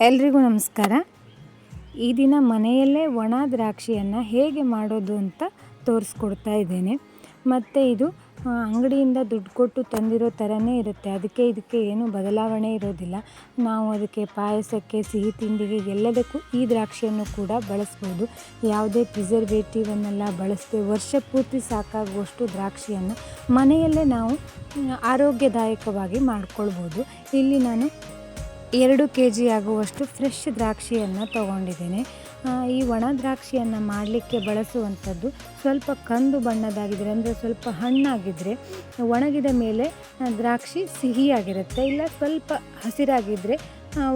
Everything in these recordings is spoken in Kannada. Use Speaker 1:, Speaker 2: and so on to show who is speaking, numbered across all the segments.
Speaker 1: ಎಲ್ರಿಗೂ ನಮಸ್ಕಾರ. ಈ ದಿನ ಮನೆಯಲ್ಲೇ ಒಣ ದ್ರಾಕ್ಷಿಯನ್ನು ಹೇಗೆ ಮಾಡೋದು ಅಂತ ತೋರಿಸ್ಕೊಡ್ತಾ ಇದ್ದೇನೆ. ಮತ್ತು ಇದು ಅಂಗಡಿಯಿಂದ ದುಡ್ಡು ಕೊಟ್ಟು ತಂದಿರೋ ಥರನೇ ಇರುತ್ತೆ. ಅದಕ್ಕೆ ಇದಕ್ಕೆ ಏನೂ ಬದಲಾವಣೆ ಇರೋದಿಲ್ಲ. ನಾವು ಅದಕ್ಕೆ ಪಾಯಸಕ್ಕೆ, ಸಿಹಿ ತಿಂಡಿಗೆ ಎಲ್ಲದಕ್ಕೂ ಈ ದ್ರಾಕ್ಷಿಯನ್ನು ಕೂಡ ಬಳಸ್ಬೋದು. ಯಾವುದೇ ಪ್ರಿಸರ್ವೇಟಿವನ್ನೆಲ್ಲ ಬಳಸದೆ ವರ್ಷ ಪೂರ್ತಿ ಸಾಕಾಗುವಷ್ಟು ದ್ರಾಕ್ಷಿಯನ್ನು ಮನೆಯಲ್ಲೇ ನಾವು ಆರೋಗ್ಯದಾಯಕವಾಗಿ ಮಾಡಿಕೊಳ್ಬೋದು. ಇಲ್ಲಿ ನಾನು ಎರಡು ಕೆ ಜಿ ಆಗುವಷ್ಟು ಫ್ರೆಶ್ ದ್ರಾಕ್ಷಿಯನ್ನು ತಗೊಂಡಿದ್ದೇನೆ. ಈ ಒಣ ದ್ರಾಕ್ಷಿಯನ್ನು ಮಾಡಲಿಕ್ಕೆ ಬಳಸುವಂಥದ್ದು ಸ್ವಲ್ಪ ಕಂದು ಬಣ್ಣದಾಗಿದ್ದರೆ ಅಂದರೆ ಸ್ವಲ್ಪ ಹಣ್ಣಾಗಿದ್ದರೆ ಒಣಗಿದ ಮೇಲೆ ದ್ರಾಕ್ಷಿ ಸಿಹಿಯಾಗಿರುತ್ತೆ. ಇಲ್ಲ ಸ್ವಲ್ಪ ಹಸಿರಾಗಿದ್ದರೆ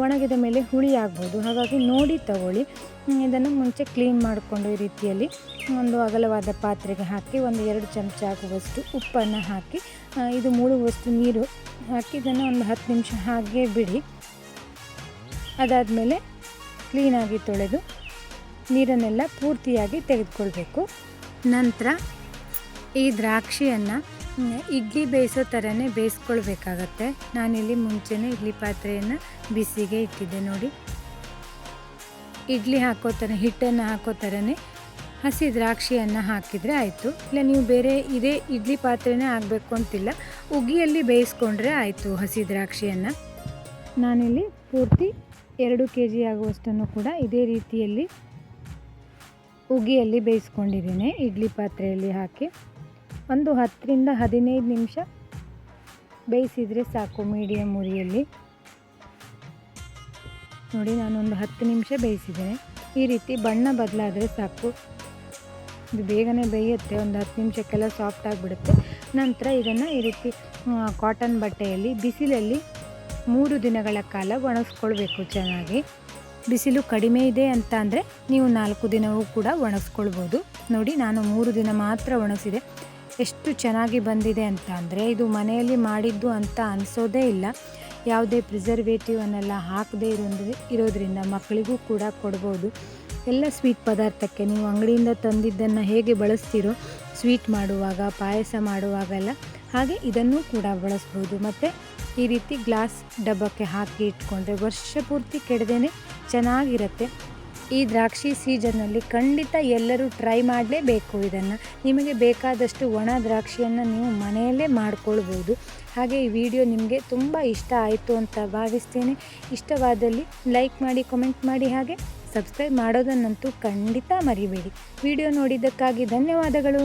Speaker 1: ಒಣಗಿದ ಮೇಲೆ ಹುಳಿ ಆಗ್ಬೋದು. ಹಾಗಾಗಿ ನೋಡಿ ತಗೊಳ್ಳಿ. ಇದನ್ನು ಮುಂಚೆ ಕ್ಲೀನ್ ಮಾಡಿಕೊಂಡು ಈ ರೀತಿಯಲ್ಲಿ ಒಂದು ಅಗಲವಾದ ಪಾತ್ರೆಗೆ ಹಾಕಿ, ಒಂದು ಎರಡು ಚಮಚ ಆಗುವಷ್ಟು ಉಪ್ಪನ್ನು ಹಾಕಿ ಇದು ಮೂಳುವಷ್ಟು ನೀರು ಹಾಕಿ, ಇದನ್ನು ಒಂದು ಹತ್ತು ನಿಮಿಷ ಹಾಗೆ ಬಿಡಿ. ಅದಾದಮೇಲೆ ಕ್ಲೀನಾಗಿ ತೊಳೆದು ನೀರನ್ನೆಲ್ಲ ಪೂರ್ತಿಯಾಗಿ ತೆಗೆದುಕೊಳ್ಬೇಕು. ನಂತರ ಈ ದ್ರಾಕ್ಷಿಯನ್ನು ಇಡ್ಲಿ ಬೇಯಿಸೋ ಥರನೇ ಬೇಯಿಸ್ಕೊಳ್ಬೇಕಾಗತ್ತೆ. ನಾನಿಲ್ಲಿ ಮುಂಚೆನೇ ಇಡ್ಲಿ ಪಾತ್ರೆಯನ್ನು ಬಿಸಿಗೆ ಇಟ್ಟಿದ್ದೆ ನೋಡಿ. ಇಡ್ಲಿ ಹಾಕೋ ಥರ ಹಿಟ್ಟನ್ನು ಹಾಕೋ ಥರನೇ ಹಸಿ ದ್ರಾಕ್ಷಿಯನ್ನು ಹಾಕಿದರೆ ಆಯಿತು. ಇಲ್ಲ, ನೀವು ಬೇರೆ ಇದೇ ಇಡ್ಲಿ ಪಾತ್ರೆನೇ ಆಗಬೇಕು ಅಂತಿಲ್ಲ. ಉಗಿಯಲ್ಲಿ ಬೇಯಿಸ್ಕೊಂಡ್ರೆ ಆಯಿತು ಹಸಿ ದ್ರಾಕ್ಷಿಯನ್ನು. ನಾನಿಲ್ಲಿ ಪೂರ್ತಿ ಎರಡು ಕೆ ಜಿ ಆಗುವಷ್ಟನ್ನು ಕೂಡ ಇದೇ ರೀತಿಯಲ್ಲಿ ಉಗಿಯಲ್ಲಿ ಬೇಯಿಸ್ಕೊಂಡಿದ್ದೇನೆ. ಇಡ್ಲಿ ಪಾತ್ರೆಯಲ್ಲಿ ಹಾಕಿ ಒಂದು ಹತ್ತರಿಂದ ಹದಿನೈದು ನಿಮಿಷ ಬೇಯಿಸಿದರೆ ಸಾಕು ಮೀಡಿಯಮ್ ಉರಿಯಲ್ಲಿ. ನೋಡಿ, ನಾನೊಂದು ಹತ್ತು ನಿಮಿಷ ಬೇಯಿಸಿದ್ದೇನೆ. ಈ ರೀತಿ ಬಣ್ಣ ಬದಲಾದರೆ ಸಾಕು. ಇದು ಬೇಗನೆ ಬೇಯುತ್ತೆ, ಒಂದು ಹತ್ತು ನಿಮಿಷಕ್ಕೆಲ್ಲ ಸಾಫ್ಟ್ ಆಗಿಬಿಡುತ್ತೆ. ನಂತರ ಇದನ್ನು ಈ ರೀತಿ ಕಾಟನ್ ಬಟ್ಟೆಯಲ್ಲಿ, ಬಿಸಿಲಲ್ಲಿ ಮೂರು ದಿನಗಳ ಕಾಲ ಒಣಗಿಸ್ಕೊಳ್ಬೇಕು ಚೆನ್ನಾಗಿ. ಬಿಸಿಲು ಕಡಿಮೆ ಇದೆ ಅಂತ ಅಂದರೆ ನೀವು ನಾಲ್ಕು ದಿನವೂ ಕೂಡ ಒಣಗಿಸ್ಕೊಳ್ಬೋದು ನೋಡಿ, ನಾನು ಮೂರು ದಿನ ಮಾತ್ರ ಒಣಗಿಸಿದೆ ಎಷ್ಟು ಚೆನ್ನಾಗಿ ಬಂದಿದೆ ಅಂತ ಅಂದರೆ ಇದು ಮನೆಯಲ್ಲಿ ಮಾಡಿದ್ದು ಅಂತ ಅನಿಸೋದೇ ಇಲ್ಲ. ಯಾವುದೇ ಪ್ರಿಸರ್ವೇಟಿವನ್ನೆಲ್ಲ ಹಾಕದೇ ಇರೋದ್ರಿ ಇರೋದ್ರಿಂದ ಮಕ್ಕಳಿಗೂ ಕೂಡ ಕೊಡ್ಬೋದು. ಎಲ್ಲ ಸ್ವೀಟ್ ಪದಾರ್ಥಕ್ಕೆ ನೀವು ಅಂಗಡಿಯಿಂದ ತಂದಿದ್ದನ್ನು ಹೇಗೆ ಬಳಸ್ತೀರೋ ಸ್ವೀಟ್ ಮಾಡುವಾಗ, ಪಾಯಸ ಮಾಡುವಾಗೆಲ್ಲ ಹಾಗೆ ಇದನ್ನು ಕೂಡ ಬಳಸ್ಬೋದು. ಮತ್ತು ಈ ರೀತಿ ಗ್ಲಾಸ್ ಡಬ್ಬಕ್ಕೆ ಹಾಕಿ ಇಟ್ಕೊಂಡ್ರೆ ವರ್ಷ ಪೂರ್ತಿ ಕೆಡದೇನೆ ಚೆನ್ನಾಗಿರುತ್ತೆ. ಈ ದ್ರಾಕ್ಷಿ ಸೀಸನ್ನಲ್ಲಿ ಖಂಡಿತ ಎಲ್ಲರೂ ಟ್ರೈ ಮಾಡಲೇಬೇಕು ಇದನ್ನು. ನಿಮಗೆ ಬೇಕಾದಷ್ಟು ಒಣ ದ್ರಾಕ್ಷಿಯನ್ನು ನೀವು ಮನೆಯಲ್ಲೇ ಮಾಡ್ಕೊಳ್ಬೋದು. ಹಾಗೆ ಈ ವಿಡಿಯೋ ನಿಮಗೆ ತುಂಬ ಇಷ್ಟ ಆಯಿತು ಅಂತ ಭಾವಿಸ್ತೇನೆ. ಇಷ್ಟವಾದಲ್ಲಿ ಲೈಕ್ ಮಾಡಿ, ಕಮೆಂಟ್ ಮಾಡಿ ಹಾಗೆ ಸಬ್ಸ್ಕ್ರೈಬ್ ಮಾಡೋದನ್ನಂತೂ ಖಂಡಿತ ಮರಿಬೇಡಿ. ವಿಡಿಯೋ ನೋಡಿದ್ದಕ್ಕಾಗಿ ಧನ್ಯವಾದಗಳು.